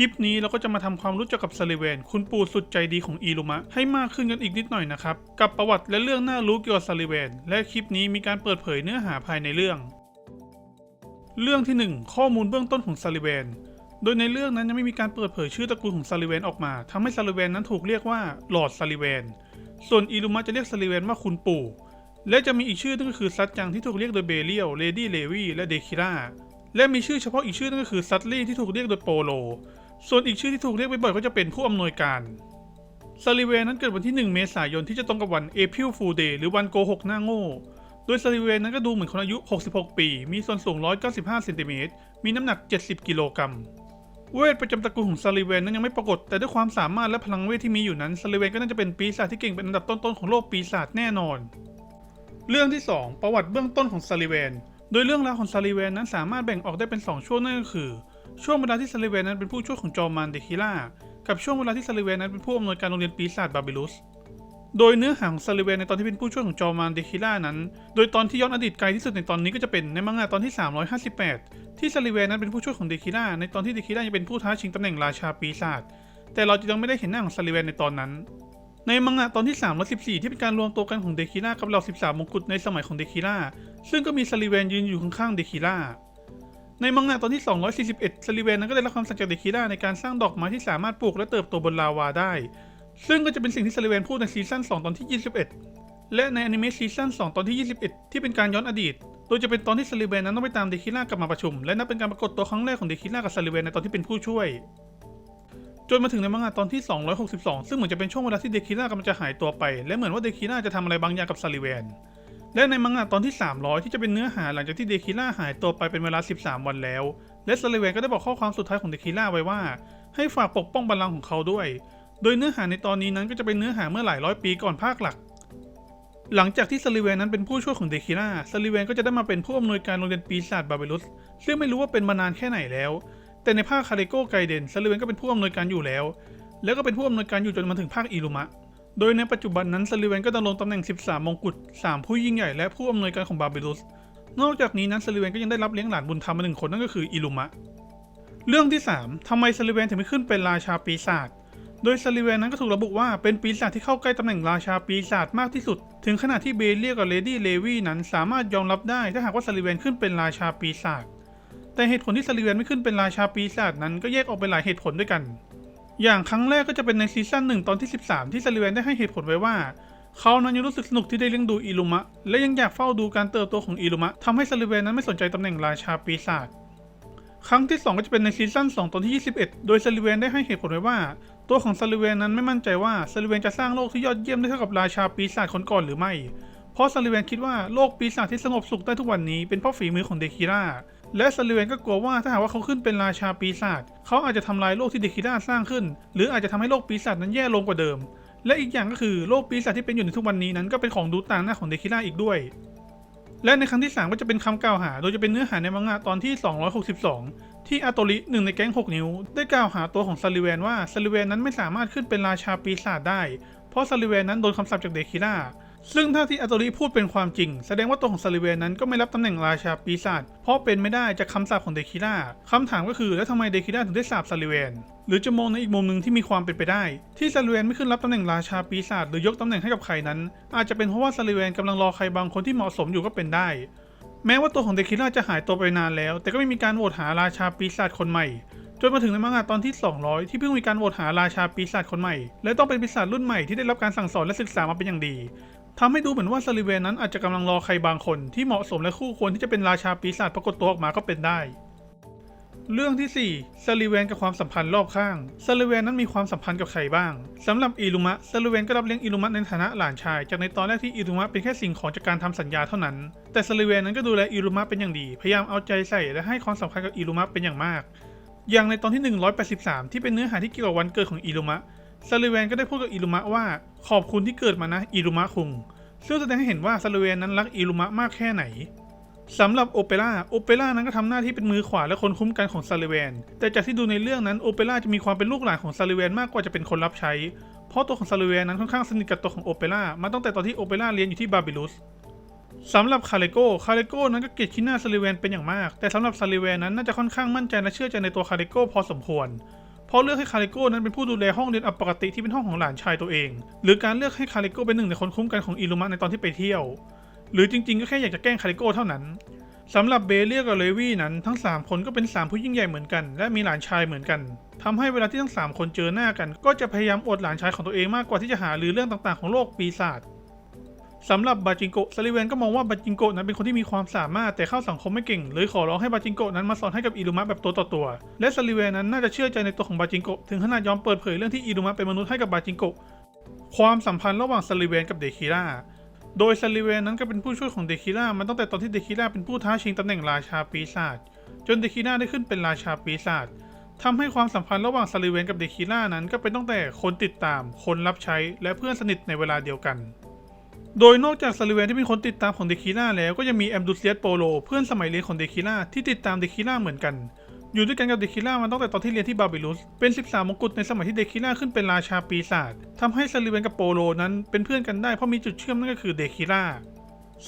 ลิปนี้เราก็จะมาทำความรู้จักกับซาลิเวน คุณปู่สุดใจดีของอีลุมะ ให้มากขึ้นกันอีกนิดหน่อยนะครับ กับประวัติและเรื่องน่ารู้เกี่ยวกับซาลิเวน และคลิปนี้มีการเปิดเผยเนื้อหาภายในเรื่อง เรื่องที่ 1 ข้อมูลเบื้องต้นของซาลิเวนโดยในเรื่องนั้นยังไม่มีการเปิดเผยชื่อตระกูลของซาลิเวนออกมาทำให้ซาลิเวนนั้นถูกเรียกว่าลอร์ดซาลิเวน ส่วนอีลุมะจะเรียกซาลิเวนว่าคุณปู่ และจะมีอีกชื่อนึงก็คือซัดจังที่ถูกเรียกโดยเบเลียวเลดี้เลวีและเดคิราและมีชื่อเฉพาะอีกชื่อนึงก็คือซัตลี่ที่ถูกเรียกโดยโปโล ส่วนอีกชื่อที่ถูกเรียกบ่อยๆก็จะเป็นผู้อำนวยการซาลิเวนนั้นเกิดวันที่ 1 เมษายนที่จะตรงกับวันเอพิลฟูเดย์หรือวันโกหกหน้าโง่ โดยซาลิเวนนั้นก็ดูเหมือนคนอายุ 66 ปี มีส่วนสูง 195 เซนติเมตร มีน้ำหนัก 70 กิโลกรัม เวทประจำตระกูลของซาลิเวนนั้นยังไม่ปรากฏ แต่ด้วยความสามารถและพลังเวทที่มีอยู่นั้นซาลิเวนก็น่าจะเป็นปีศาจที่เก่งเป็นอันดับต้นๆของโลกปีศาจแน่นอน เรื่องที่ 2 ประวัติเบื้องต้นของซาลิเวน โดยเรื่องราวของซาลิเวนนั้นสามารถแบ่งออกได้เป็น 2 ช่วงนั่นก็คือ ช่วงเวลาที่ซาลิเวนนั้นเป็นผู้ช่วยของจอร์มานเดคิล่ากับช่วงเวลาที่ซาลิเวนนั้นเป็นผู้อำนวยการโรงเรียนปีศาจบาบิลุสโดยเนื้อหาของซาลิเวนในตอนที่เป็นผู้ช่วยของจอร์มานเดคิล่านั้น โดยตอนที่ย้อนอดีตไกลที่สุดในตอนนี้ก็จะเป็นในมังงะตอนที่ 358 ที่ซาลิเวนนั้นเป็นผู้ช่วยของเดคิล่าในตอนที่เดคิล่ายังเป็นผู้ท้าชิงตำแหน่งราชาปีศาจแต่เราจะยังไม่ได้เห็นหน้าของซาลิเวนในตอนนั้น ในมังงะตอนที่314 ที่เป็นการรวมตัวกันของเดคิล่ากับเหล่า 13 มงกุฎในสมัยของเดคิล่าซึ่งก็มีซาลิเวนยืนอยู่ข้างๆเดคิล่า ในมังงะตอนที่ 241ซาลิเวนนั้นก็ได้รับคำสั่งจากเดคิล่าในการสร้างดอกไม้ที่สามารถปลูกและเติบโตบนลาวาได้ ซึ่งก็จะเป็นสิ่งที่ซาลิเวนพูดในซีซั่น2 ตอนที่ 21 และในอนิเมะซีซั่น2 ตอนที่ 21 ที่เป็นการย้อนอดีต โดยจะเป็นตอนที่ซาลิเวนนั้นต้องไปตามเดคิล่ากลับมาประชุม และนับเป็นการปรากฏตัวครั้งแรกของเดคิล่ากับซาลิเวนในตอนที่เป็นผู้ช่วย จนมาถึงในมังงะตอนที่ 262 ซึ่งเหมือนจะเป็นช่วงเวลาที่เดคิล่ากำลังจะหายตัวไป และเหมือนว่าเดคิล่าจะทำอะไรบางอย่างกับซาลิเวน และในมังงะตอนที่ 300 ที่จะเป็นเนื้อหาหลังจากที่เดคิล่าหายตัวไปเป็นเวลา 13 วันแล้ว และซาลิเวนก็ได้บอกข้อความสุดท้ายของเดคิล่าไว้ว่า ให้ฝากปกป้องบัลลังก์ของเขาด้วย โดยเนื้อหาในตอนนี้นั้นก็จะเป็นเนื้อหาเมื่อหลายร้อยปีก่อนภาคหลัก หลังจากที่ซาลิเวนนั้นเป็นผู้ช่วยของเดคิล่าซาลิเวนก็จะได้มาเป็นผู้อำนวยการโรงเรียนปีศาจบาเบลุสซึ่งไม่รู้ว่าเป็นมานานแค่ไหนแล้ว แต่ในภาคคาริโกไกเดนซาลิเวนก็เป็นผู้อำนวยการอยู่แล้ว แล้วก็เป็นผู้อำนวยการอยู่จนมาถึงภาคอิรุมะ โดยในปัจจุบันนั้นซาลิเวนก็ดำรงตำแหน่ง 13 มงกุฎ 3 ผู้ยิ่งใหญ่และผู้อำนวยการของบาเบลุส นอกจากนี้นั้นซาลิเวนก็ยังได้รับเลี้ยงหลานบุญธรรมมาหนึ่งคนนั่นก็คืออิรุมะ เรื่องที่ 3ทำไมซาลิเวนถึงไม่ขึ้นเป็นราชาปีศาจ โดยซาลิเวนนั้นก็ถูกระบุว่าเป็นปีศาจที่เข้าใกล้ตำแหน่งราชาปีศาจมากที่สุด ถึงขนาดที่เบเลียกับเลดี้เลวีนั้นสามารถยอมรับได้ถ้าหากว่าซาลิเวนขึ้นเป็นราชาปีศาจ แต่เหตุผลที่ซาลิเวนไม่ขึ้นเป็นราชาปีศาจนั้นก็แยกออกเป็นหลายเหตุผลด้วยกัน อย่างครั้งแรกก็จะเป็นในซีซั่นหนึ่งตอนที่ 13 ที่ซาลิเวนได้ให้เหตุผลไว้ว่า เขานั้นยังรู้สึกสนุกที่ได้เลี้ยงดูอิลุมะ และยังอยากเฝ้าดูการเติบโตของอิลุมะทำให้ซาลิเวนนั้นไม่สนใจตำแหน่งราชาปีศาจครั้งที่ 2 ก็จะเป็นในซีซั่น2ตอนที่ 21 โดยซาลิเวนได้ให้เหตุผลไว้ว่า ตัวของซาลิเวนนั้นไม่มั่นใจว่าซาลิเวนจะสร้างโลกที่ยอดเยี่ยมได้เท่ากับราชาปีศาจคนก่อนหรือไม่ เพราะซาลิเวนคิดว่าโลกปีศาจที่สงบสุขได้ทุกวันนี้เป็นเพราะฝีมือของเดคิร่า และซาลิเวนก็กลัวว่าถ้าหากว่าเขาขึ้นเป็นราชาปีศาจเขาอาจจะทำลายโลกที่เดคิร่าสร้างขึ้น หรืออาจจะทำให้โลกปีศาจนั้นแย่ลงกว่าเดิม และอีกอย่างก็คือโลกปีศาจที่เป็นอยู่ในทุกวันนี้นั้นก็เป็นของดูต่างหน้าของเดคิร่าอีกด้วย และในครั้งที่ 3 ก็จะเป็นคำกล่าวหา โดยจะเป็นเนื้อหาในมังงะตอนที่ 262 ที่อาโตริหนึ่งในแก๊ง6 นิ้ว ได้กล่าวหาตัวของซาลิเวนว่าซาลิเวนนั้นไม่สามารถขึ้นเป็นราชาปีศาจได้ เพราะซาลิเวนนั้นโดนคำสาปจากเดคิร่า ซึ่งถ้าที่อาโตริพูดเป็นความจริง แสดงว่าตัวของซาลิเวนนั้นก็ไม่รับตำแหน่งราชาปีศาจเพราะเป็นไม่ได้จากคำสาปของเดคิร่าคำถามก็คือแล้วทำไมเดคิร่าถึงได้สาปซาลิเวนหรือจะมองในอีกมุมหนึ่งที่มีความเป็นไปได้ ที่ซาลิเวนไม่ขึ้นรับตำแหน่งราชาปีศาจหรือยกตำแหน่งให้กับใครนั้น อาจจะเป็นเพราะว่าซาลิเวนกำลังรอใครบางคนที่เหมาะสมอยู่ก็เป็นได้ แม้ว่าตัวของเดคิล่าจะหายตัวไปนานแล้ว แต่ก็ไม่มีการโหวตหาราชาปีศาจคนใหม่จนมาถึงในมังงะตอนที่ 200 ที่เพิ่งมีการโหวตหาราชาปีศาจคนใหม่ และต้องเป็นปีศาจรุ่นใหม่ที่ได้รับการสั่งสอนและศึกษามาเป็นอย่างดี ทำให้ดูเหมือนว่าซาลิเวนนั้นอาจจะกำลังรอใครบางคนที่เหมาะสมและคู่ควรที่จะเป็นราชาปีศาจปรากฏตัวออกมาก็เป็นได้ เรื่องที่ 4ซาลิเวนกับความสัมพันธ์รอบข้างซาลิเวนนั้นมีความสัมพันธ์กับใครบ้างสำหรับอิรุมะซาลิเวนก็รับเลี้ยงอิรุมะในฐานะหลานชาย จากในตอนแรกที่อิรุมะเป็นแค่สิ่งของจากการทำสัญญาเท่านั้น แต่ซาลิเวนนั้นก็ดูแลอิรุมะเป็นอย่างดี พยายามเอาใจใส่และให้ความสำคัญกับอิรุมะเป็นอย่างมาก อย่างในตอนที่ 183 ที่เป็นเนื้อหาที่เกี่ยวกับวันเกิดของอิรุมะ ซาลิเวนก็ได้พูดกับอิรุมะว่าขอบคุณที่เกิดมานะอิรุมะคุงซึ่งแสดงให้เห็นว่าซาลิเวนนั้นรักอิรุมะมากแค่ไหนสำหรับโอเปร่า โอเปร่านั้นก็ทำหน้าที่เป็นมือขวาและคนคุ้มกันของซาลิเวน แต่จากที่ดูในเรื่องนั้นโอเปร่าจะมีความเป็นลูกหลานของซาลิเวนมากกว่าจะเป็นคนรับใช้ เพราะตัวของซาลิเวนนั้นค่อนข้างสนิทกับตัวของโอเปร่ามาตั้งแต่ตอนที่โอเปร่าเรียนอยู่ที่บาบิลุสสำหรับคาเลโก้คาเลโก้นั้นก็เกลียดขี้หน้าซาลิเวนเป็นอย่างมาก แต่สำหรับซาลิเวนนั้นน่าจะค่อนข้างมั่นใจและเชื่อใจในตัวคาเลโกพอสมควร เพราะเลือกให้คาริโก้นั้นเป็นผู้ดูแลห้องเรียนอัปกติที่เป็นห้องของหลานชายตัวเอง หรือการเลือกให้คาริโก้เป็นหนึ่งในคนคุ้มกันของอิลุมะในตอนที่ไปเที่ยว หรือจริงๆ ก็แค่อยากจะแกล้งคาริโก้เท่านั้นสำหรับเบเลียกับเลวี่นั้นทั้ง 3 คนก็เป็น 3 ผู้ยิ่งใหญ่เหมือนกัน และมีหลานชายเหมือนกันทำให้เวลาที่ทั้ง 3 คนเจอหน้ากัน ก็จะพยายามอดหลานชายของตัวเองมากกว่าที่จะหารือเรื่องต่างๆของโลกปีศาจ สำหรับบาจิงโกะซาลิเวนก็มองว่าบาจิงโกะนั้นเป็นคนที่มีความสามารถแต่เข้าสังคมไม่เก่งเลยขอร้องให้บาจิงโกะนั้นมาสอนให้กับอิรุมะแบบตัวต่อตัว และซาลิเวนนั้นน่าจะเชื่อใจในตัวของบาจิงโกะถึงขนาดยอมเปิดเผยเรื่องที่อิรุมะเป็นมนุษย์ให้กับบาจิงโกะความสัมพันธ์ระหว่างซาลิเวนกับเดคิร่าโดยซาลิเวนนั้นก็เป็นผู้ช่วยของเดคิร่ามันตั้งแต่ตอนที่เดคิร่าเป็นผู้ท้าชิงตำแหน่งราชาปีศาจจนเดคิร่าได้ขึ้นเป็นราชาปีศาจทำให้ความสัมพันธ์ระหว่างซาลิเวนกับเดคิร่านั้นก็เป็นตั้งแต่คนติดตาม คนรับใช้และเพื่อนสนิทในเวลาเดียวกัน โดยนอกจากซาลิเวนที่เป็นคนติดตามของเดคิร่าแล้วก็ยังมีแอมดูเซียสโปโลเพื่อนสมัยเรียนของเดคิร่าที่ติดตามเดคิร่าเหมือนกัน อยู่ด้วยกันกับเดคิล่ามาตั้งแต่ตอนที่เรียนที่บาบิลุสเป็น 13 มงกุฎในสมัยที่เดคิล่าขึ้นเป็นราชาปีศาจทำให้ซาลิเวนกับโปโลนั้นเป็นเพื่อนกันได้เพราะมีจุดเชื่อมนั่นก็คือเดคิล่า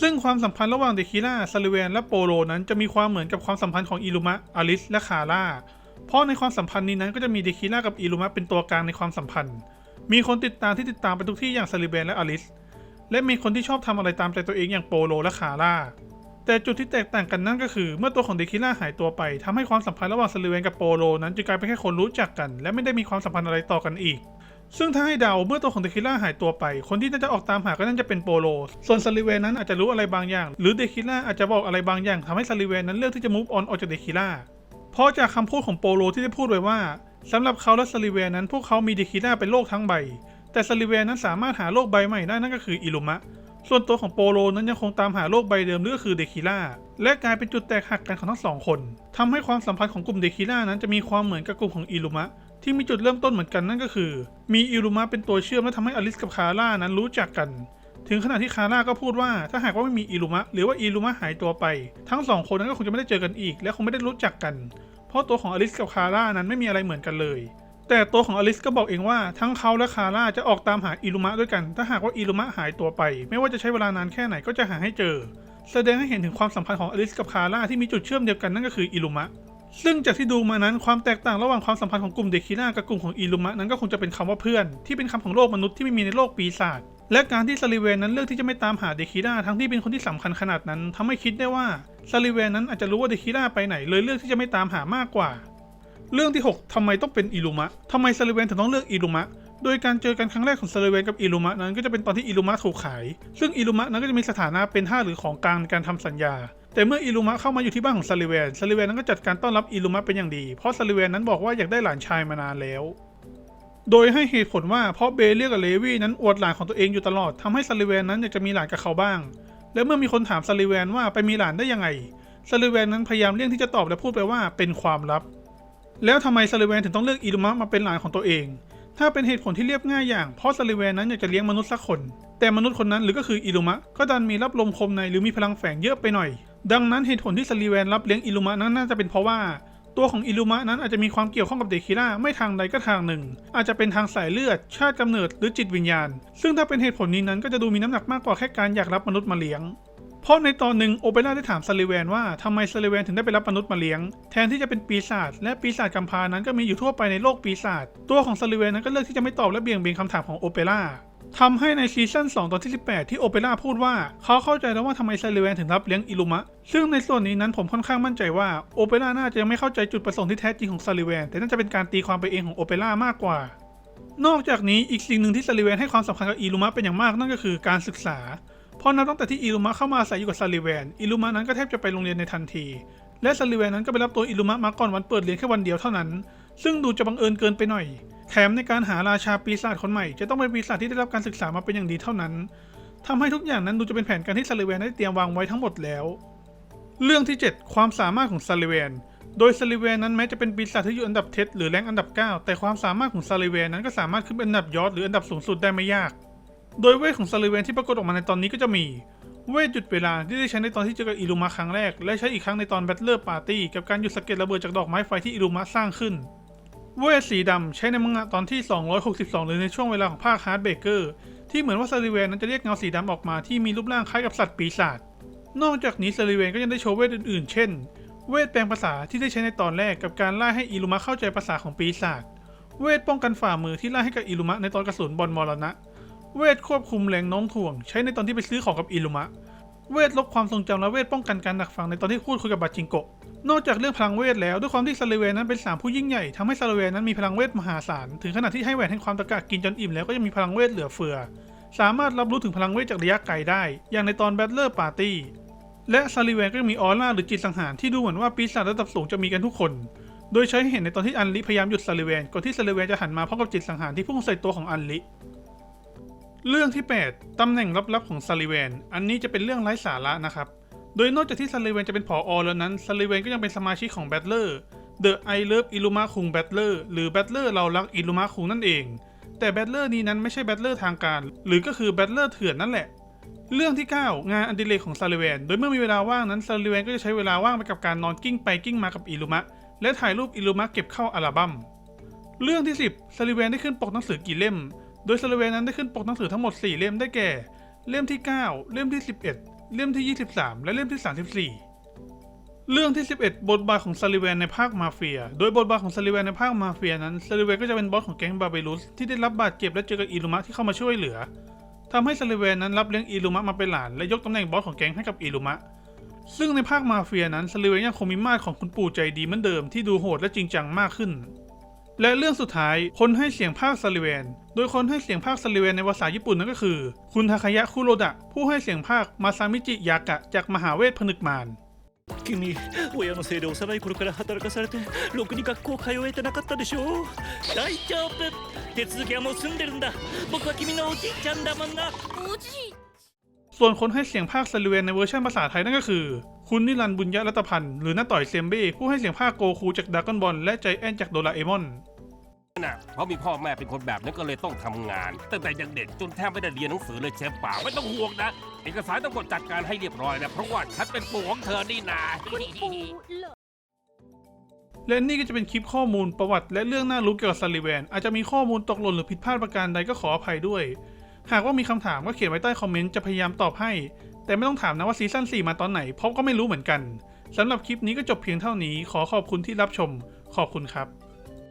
ซึ่งความสัมพันธ์ระหว่างเดคิล่าซาลิเวนและโปโลนั้นจะมีความเหมือนกับความสัมพันธ์ของอิลุมะอลิสและคาร่าเพราะในความสัมพันธ์นี้นั้นก็จะมีเดคิล่ากับอิลุมะเป็นตัวกลางในความสัมพันธ์ มีคนติดตามที่ติดตามไปทุกที่อย่างซาลิเวนและอลิส และมีคนที่ชอบทำอะไรตามใจตัวเองอย่างโปโลและคาร่า แต่จุดที่แตกต่างกันนั่นก็คือ เมื่อตัวของเดคิล่าหายตัวไปทำให้ความสัมพันธ์ระหว่างซาลิเวนกับโปโลนั้นจะกลายเป็นแค่คนรู้จักกัน และไม่ได้มีความสัมพันธ์อะไรต่อกันอีก ซึ่งถ้าให้เดาเมื่อตัวของเดคิล่าหายตัวไป คนที่น่าจะออกตามหาก็น่าจะเป็นโปโล ส่วนซาลิเวนนั้นอาจจะรู้อะไรบางอย่าง หรือเดคิล่าอาจจะบอกอะไรบางอย่างทำให้ซาลิเวนนั้นเลือกที่จะมูฟออนออกจากเดคิล่า เพราะจากคำพูดของโปโลที่ได้พูดไว้ว่าสำหรับเขาและซาลิเวนนั้น พวกเขามีเดคิล่าเป็นโลกทั้งใบ แต่ซาลิเวนนั้นสามารถหาโลกใบใหม่ได้นั่นก็คืออิลุมะ ส่วนตัวของโปโลนั้นยังคงตามหาโลกใบเดิมนั่นก็คือเดคิล่า และกลายเป็นจุดแตกหักกันของทั้งสองคนทำให้ความสัมพันธ์ของกลุ่มเดคิล่านั้นจะมีความเหมือนกับกลุ่มของอิลุมะที่มีจุดเริ่มต้นเหมือนกันนั่นก็คือ มีอิลุมะเป็นตัวเชื่อมและทำให้อลิสกับคาร่านั้นรู้จักกัน ถึงขนาดที่คาร่าก็พูดว่าถ้าหากว่าไม่มีอิลุมะหรือว่าอิลุมะหายตัวไป ทั้งสองคนนั้นก็คงจะไม่ได้เจอกันอีก และคงไม่ได้รู้จักกัน เพราะตัวของอลิสกับคาร่านั้นไม่มีอะไรเหมือนกันเลย แต่ตัวของอลิสก็บอกเองว่าทั้งเขาและคาร่าจะออกตามหาอิลุมะด้วยกัน ถ้าหากว่าอิลุมะหายตัวไป ไม่ว่าจะใช้เวลานานแค่ไหนก็จะหาให้เจอ แสดงให้เห็นถึงความสัมพันธ์ของอลิสกับคาร่าที่มีจุดเชื่อมเดียวกันนั่นก็คืออิลุมะ ซึ่งจากที่ดูมานั้นความแตกต่างระหว่างความสัมพันธ์ของกลุ่มเดคิล่ากับกลุ่มของอิลุมะนั้นก็คงจะเป็นคำว่าเพื่อน ที่เป็นคำของโลกมนุษย์ที่ไม่มีในโลกปีศาจและการที่ซาลิเวนนั้นเลือกที่จะไม่ตามหาเดคิล่าทั้งที่เป็นคนที่สำคัญขนาดนั้นทำให้คิดได้ว่าซาลิเวนนั้นอาจจะรู้ว่าเดคิล่าไปไหนเลยเลือกที่จะไม่ตามหามากกว่า เรื่องที่ 6ทำไมต้องเป็นอิลุมะทำไมซาลิเวนถึงต้องเลือกอิลุมะ โดยการเจอกันครั้งแรกของซาลิเวนกับอิลุมะนั้นก็จะเป็นตอนที่อิลุมะถูกขาย ซึ่งอิลุมะนั้นก็จะมีสถานะเป็นท่าหรือของกลางในการทำสัญญา แต่เมื่ออิลุมะเข้ามาอยู่ที่บ้านของซาลิเวนซาลิเวนนั้นก็จัดการต้อนรับอิลุมะเป็นอย่างดี เพราะซาลิเวนนั้นบอกว่าอยากได้หลานชายมานานแล้ว โดยให้เหตุผลว่าเพราะเบเลียกับเลวี่นั้นอวดหลานของตัวเองอยู่ตลอดทำให้ซาลิเวนนั้นอยากจะมีหลานกับเขาบ้าง และเมื่อมีคนถามซาลิเวนว่าไปมีหลานได้ยังไงซาลิเวนนั้นพยายามเลี่ยงที่จะตอบและพูดไปว่าเป็นความลับ แล้วทำไมซาลิเวนถึงต้องเลือกอิลุมะมาเป็นหลานของตัวเอง ถ้าเป็นเหตุผลที่เรียบง่ายอย่างเพราะซาลิเวนนั้นอยากจะเลี้ยงมนุษย์สักคน แต่มนุษย์คนนั้นหรือก็คืออิลุมะก็ดันมีรับลมคมในหรือมีพลังแฝงเยอะไปหน่อย ดังนั้นเหตุผลที่ซาลิเวนรับเลี้ยงอิลุมะนั้นน่าจะเป็นเพราะว่าตัวของอิลุมะนั้นอาจจะมีความเกี่ยวข้องกับเดคิล่าไม่ทางใดก็ทางหนึ่ง อาจจะเป็นทางสายเลือด ชาติกำเนิดหรือจิตวิญญาณ ซึ่งถ้าเป็นเหตุผลนี้นั้นก็จะดูมีน้ำหนักมากกว่าแค่การอยากรับมนุษย์มาเลี้ยง เพราะในตอนหนึ่งโอเปร่าได้ถามซาลิเวนว่าทำไมซาลิเวนถึงได้ไปรับมนุษย์มาเลี้ยง แทนที่จะเป็นปีศาจและปีศาจกำพานั้นก็มีอยู่ทั่วไปในโลกปีศาจตัวของซาลิเวนนั้นก็เลือกที่จะไม่ตอบและเบี่ยงเบนคำถามของโอเปร่าทำให้ในซีซั่น2 ตอนที่ 18 ที่โอเปร่าพูดว่า เขาเข้าใจแล้วว่าทำไมซาลิเวนถึงรับเลี้ยงอิลุมะ ซึ่งในส่วนนี้นั้นผมค่อนข้างมั่นใจว่าโอเปร่าน่าจะยังไม่เข้าใจจุดประสงค์ที่แท้จริงของซาลิเวนแต่น่าจะเป็นการตีความไปเองของโอเปร่ามากกว่า นอกจากนี้อีกสิ่งหนึ่งที่ซาลิเวนให้ความสำคัญกับอิลุมะเป็นอย่างมากนั่นก็คือการศึกษา เพราะนับตั้งแต่ที่อิลุมะเข้ามาอาศัยอยู่กับซาลิเวน อิลุมะนั้นก็แทบจะไปโรงเรียนในทันที และซาลิเวนนั้นก็ไปรับตัวอิลุมะมาก่อนวันเปิดเรียนแค่วันเดียวเท่านั้น ซึ่งดูจะบังเอิญเกินไปหน่อย แถมในการหาราชาปีศาจคนใหม่ จะต้องเป็นปีศาจที่ได้รับการศึกษามาเป็นอย่างดีเท่านั้นทำให้ทุกอย่างนั้นดูจะเป็นแผนการที่ซาลิเวนได้เตรียมวางไว้ทั้งหมดแล้ว เรื่องที่ 7 ความสามารถของซาลิเวน โดยซาลิเวนนั้นแม้จะเป็นปีศาจที่อยู่อันดับเทสหรือแรงอันดับ 9 แต่ความสามารถของซาลิเวนนั้นก็สามารถขึ้นเป็นอันดับยอดหรืออันดับสูงสุดได้ไม่ยาก โดยเวทของซาลิเวนที่ปรากฏออกมาในตอนนี้ก็จะมี เวทหยุดเวลาที่ได้ใช้ในตอนที่เจอกับอิลุมะครั้งแรก และใช้อีกครั้งในตอนแบทเลอร์ปาร์ตี้กับการหยุดสะเก็ดระเบิดจากดอกไม้ไฟที่อิลุมะสร้างขึ้น เวทสีดำใช้ในมังงะตอนที่ 262 หรือในช่วงเวลาของภาคฮาร์ดเบเกอร์ที่เหมือนว่าซาลิเวนนั้นจะเรียกเงาสีดำออกมาที่มีรูปร่างคล้ายกับสัตว์ปีศาจนอกจากนี้ซาลิเวนก็ยังได้โชว์เวทอื่นๆ เช่น เวทแปลงภาษาที่ได้ใช้ในตอนแรกกับการไล่ให้อิลุมะเข้าใจภาษาของปีศาจ เวทป้องกันฝ่ามือที่ไล่ให้กับอิลุมะในตอนกระสุนบอลมรณะ เวทควบคุมแรงโน้มถ่วง ใช้ในตอนที่ไปซื้อของกับอิลุมะ เวทลบความทรงจำและเวทป้องกันการดักฟังในตอนที่พูดคุยกับบาจิงโกะ นอกจากเรื่องพลังเวทแล้วด้วยความที่ซาเลเวนนั้นเป็นสามผู้ยิ่งใหญ่ทำให้ซาเลเวนนั้นมีพลังเวทมหาศาลถึงขนาดที่ให้แหวนแห่งความตะกะกินจนอิ่มแล้วก็ยังมีพลังเวทเหลือเฟือ สามารถรับรู้ถึงพลังเวทจากระยะไกลได้ อย่างในตอนแบทเลอร์ปาร์ตี้และซาลิเวนก็ยังมีออร่าหรือจิตสังหารที่ดูเหมือนว่าปีศาจระดับสูงจะมีกันทุกคน โดยใช้ให้เห็นในตอนที่อันลิพยายามหยุดซาลิเวนก่อนที่ซาลิเวนจะหันมาพร้อมกับจิตสังหารที่พุ่งใส่ตัวของอันลิ เรื่องที่ 8 ตำแหน่งลับๆของซาลิเวน อันนี้จะเป็นเรื่องไร้สาระนะครับ โดยนอกจากที่ซาลิเวนจะเป็นผออแล้วนั้น ซาลิเวนก็ยังเป็นสมาชิกของแบทเลอร์ The I Love Illuma คุงแบทเลอร์หรือแบทเลอร์เรารักอิลูมาคุงนั่นเอง แต่แบทเลอร์นี้นั้นไม่ใช่แบทเลอร์ทางการ หรือก็คือแบทเลอร์เถื่อนนั่นแหละ เรื่องที่ 9 งานอดิเรกของซาลิเวน โดยเมื่อมีเวลาว่างนั้นซาลิเวนก็จะใช้เวลาว่างไปกับการนอนกิ้งไปกิ้งมากับอิลูมะ และถ่ายรูปอิลูมะเก็บเข้าอัลบั้ม เรื่องที่ 10ซาลิเวนได้ขึ้นปกหนังสือกี่เล่ม ดยซาลิเวนนั้นได้ขึ้นปกหนังสือทั้งหมด 4 เล่มได้แก่ เล่มที่ 9 เล่มที่ 11 เล่มที่ 23 และเล่มที่ 34 เรื่องที่ 11 บทบาทของซาลิเวนในภาคมาเฟีย โดยบทบาทของซาลิเวนในภาคมาเฟียนั้นซาลิเวนก็จะเป็นบอสของแก๊งบาเบลุสที่ได้รับบาดเจ็บและเจอกับอิลูมะที่เข้ามาช่วยเหลือทำให้ซาลิเวนนั้นรับเลี้ยงอิลูมะมาเป็นหลานและยกตำแหน่งบอสของแก๊งให้กับอิลูมะ ซึ่งในภาคมาเฟียนั้นซาลิเวนยังคงมีมาดของคุณปู่ใจดีเหมือนเดิมที่ดูโหดและจริงจังมากขึ้น และเรื่องสุดท้ายคนให้เสียงภาคซาลิเวน โดยคนให้เสียงภาคซาลิเวนในภาษาญี่ปุ่นนั่นก็คือ คุณทาคายะคุโรดะ ผู้ให้เสียงภาคมาซามิจิยากะ จากมหาเวทผนึกมาร 君親のせいで幼い頃から働かされてろくに学校通えてなかったでしょ大丈夫手続きはもう済んでるんだ僕は君のおじいちゃんだもんなおじい ส่วนคนให้เสียงภาคซาลิเวนในเวอร์ชันภาษาไทยนั่นก็คือ คุณนิรันดร์บุญยรัตพันธ์หรือน้าต่อยเซมเบ้ผู้ให้เสียงภาคโกคูจากดากอนบอลและใจแอนจากโดราเอมอน น่ะเพราะมีพ่อแม่เป็นคนแบบนั้นก็เลยต้องทำงาน ตั้งแต่ยังเด็กจนแทบไม่ได้เรียนหนังสือเลยเชฟป่าไม่ต้องห่วงนะ เอกสารต้องกดจัดการให้เรียบร้อยนะเพราะว่าฉันเป็นปู่ของเธอนี่นาคุณปู่เหรอและนี่ก็จะเป็นคลิปข้อมูลประวัติและเรื่องน่ารู้เกี่ยวกับซาลิเวน อาจจะมีข้อมูลตกหล่นหรือผิดพลาดประการใดก็ขออภัยด้วย หากว่ามีคำถามก็เขียนไว้ใต้คอมเมนต์จะพยายามตอบให้ แต่ไม่ต้องถามนะว่าซีซั่น4มาตอนไหนเพราะก็ไม่รู้เหมือนกันสำหรับคลิปนี้ก็จบเพียงเท่านี้ ขอขอบคุณที่รับชม ขอบคุณครับ